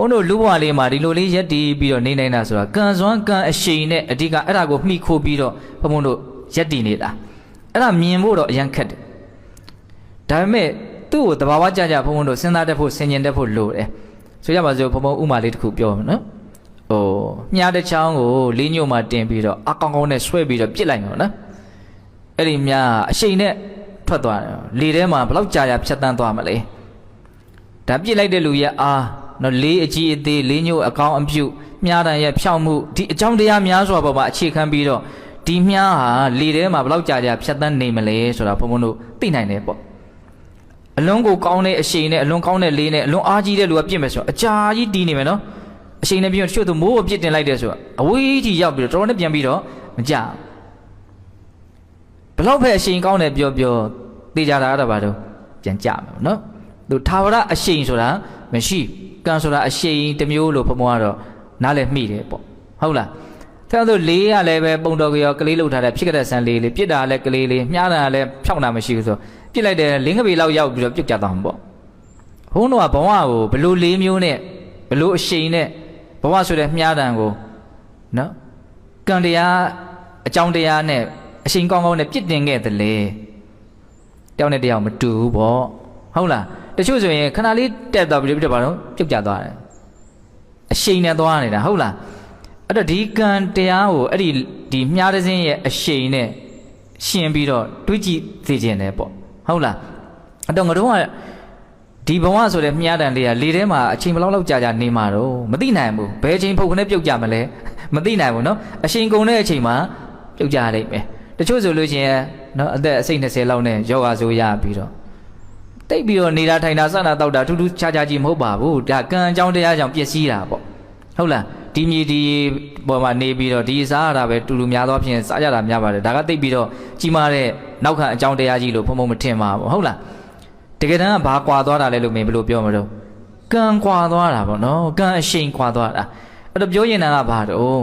ုန်းတို့လူဘဝလေးမှာဒီလိုလေးရက်တည်ပြီးတော့နေနိုင်တာဆိုတာကံစွမ်းကံအရှိန်နဲ့အဓိကအဲ့ဒါကိုမှီခိုပြီးတော့ဘုန်းဘုန်းတို့ရက်တည်နေတာအဲ့ဒါမြင်ဖို့တော့အရန်ခက်တယ်ဒါပေမဲ့သူ့ကိုတဘာဝကြကြဘုန်းဘုန်းတို့စဉ်းစားတတ်ဖို့ဆင်ញင်တတ်ဖို့လိုတယ်ဆိုရပါစို့ဘုန်းဘုန်းဥမာလေးတစ်ခုပြောမယ်နော်ဟိုမြားတစ်ချောင်းကိုလေးညို့မှတင်ပြီးတော့အကောင်ကောင်နဲ့ဆွဲပြီးတော့ပြစ်လိုက်မှာနော်အဲ့ဒီမြားအရှိန်နဲ့ထွက်သွားတယ်လေထဲမှာဘယ်လောက်ကြာကြာဖြတ်တန်းသွားမလဲဒါပြစ်လိုက်တဲ့လူရဲ့အား နော်လေးအကြီးအသေးလေးညို့အကောင်အပြုတ်မြားတန်ရဲ့ဖြောင့်မှုဒီအကြောင်းတရားများစွာပေါ်မှာအခြေခံပြီးတော့ဒီမြားဟာလေထဲမှာဘယ်လောက်ကြာကြာဖြတ်တန်းနေမလဲဆိုတာဘုံဘုံတို့သိနိုင်တယ်ပေါ့အလွန်ကိုကောင်းတဲ့အရှိန်နဲ့အလွန်ကောင်းတဲ့လေးနဲ့အလွန်အားကြီးတဲ့လူကပြစ်မယ်ဆိုတော့အကြာကြီးတီးနေမယ်နော်အရှိန်နဲ့ပြီးတော့တချို့သူမိုးကိုပြစ်တင်လိုက်တယ်ဆိုတော့အဝေးကြီးရောက်ပြီးတော့တော်တော်နဲ့ပြန်ပြီးတော့မကြဘယ်လောက်ပဲအရှိန်ကောင်းတယ်ပြောပြောသိကြတာအဲ့ဒါပါတော့ပြန်ကြမယ်ပေါ့နော်သူသာဝရအရှိန်ဆိုတာ မရှိကံဆိုတာအရှိန်တစ်မျိုးလို့ဘုံဘုံကတော့နားလည်မိတယ်ပေါ့ဟုတ်လားတဲ့ဆိုလေးရလည်းပဲပုံတော်ကြောကလေးလောက်ထားတဲ့ဖြစ်ကြတဲ့ဆန်လေးလေးပြစ်တာလည်းကလေးလေးမြားတာလည်းဖြောက်တာမရှိဘူးဆိုပြစ်လိုက်တယ်လင်းကပေလောက်ရောက်ပြီးတော့ပြုတ်ကြသွားမှာပေါ့ဘုန်းတော်ကဘဝကိုဘလို့လေးမျိုးနဲ့ဘလို့အရှိန်နဲ့ဘဝဆိုတဲ့မြားတံကိုနော်ကံတရားအကြောင်းတရားနဲ့အရှိန်ကောင်းကောင်းနဲ့ပြစ်တင်ခဲ့တယ်လေတယောက်နဲ့တယောက်မတူဘူးပေါ့ဟုတ်လား တချို့ဆိုရင်ခဏလေးတက်သွားပြီးတော့ပါတော့ပြုတ်ကျသွားတယ်အရှိန်နဲ့သွားနေတာဟုတ်လားအဲ့တော့ဒီကံတရားကိုအဲ့ဒီဒီမြားတစ်စင်းရဲ့အရှိန်နဲ့ရှင်ပြီးတော့တွေးကြည့်သိခြင်းတယ်ပေါ့ဟုတ်လားအဲ့တော့ငါတို့ကဒီဘဝဆိုတဲ့မြားတန်လေးကလေထဲမှာအချိန်ဘယ်လောက်လောက်ကြာကြာနေမှာတော့မသိနိုင်ဘူးဘယ်အချိန်ဖုတ်ခနဲ့ပြုတ်ကြမလဲမသိနိုင်ဘူးเนาะအချိန်ကုန်တဲ့အချိန်မှာပြုတ်ကြရလိမ့်မယ်တချို့ဆိုလို့ရှိရင်เนาะအသက်အစိတ်20လောက်နဲ့ယောဂါဆိုရပြီးတော့ တိတ်ပြီးတော့နေတာထိုင်တာစတာတောက်တာထူးထူးခြားခြားကြီးမဟုတ်ပါဘူးဒါကံအကြောင်းတရားကြောင့်ပျက်စီးတာပေါ့ဟုတ်လားဒီမြေဒီပေါ်မှာနေပြီးတော့ဒီစားရတာပဲတူတူများသောဖြင့်စားရတာများပါတယ်ဒါကတိတ်ပြီးတော့ကြီးမားတဲ့နောက်ခံအကြောင်းတရားကြီးလို့ဘုံဘုံမထင်ပါဘူးဟုတ်လားတကယ်တမ်းကဘာကွာသွားတာလဲလို့မင်းဘယ်လိုပြောမလို့ကံကွာသွားတာပေါ့နော်ကံအရှိန်ကွာသွားတာအဲ့တော့ပြောရင်တာကဘာတော့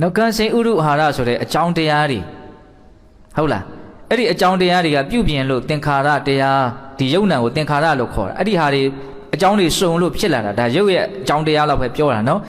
နောက်ကံစိန်ဥရုအာဟာရဆိုတဲ့အကြောင်းတရားတွေဟုတ်လား အဲ့ဒီအကြောင်းတရားတွေကပြုပြင်လို့သင်္ခါရတရားဒီယုံ nant ကိုသင်္ခါရလို့ခေါ်တာအဲ့ဒီဟာတွေအကြောင်းတွေစုံလို့ဖြစ်လာတာဒါရုပ်ရဲ့အကြောင်းတရားလောက်ပဲပြောတာနော်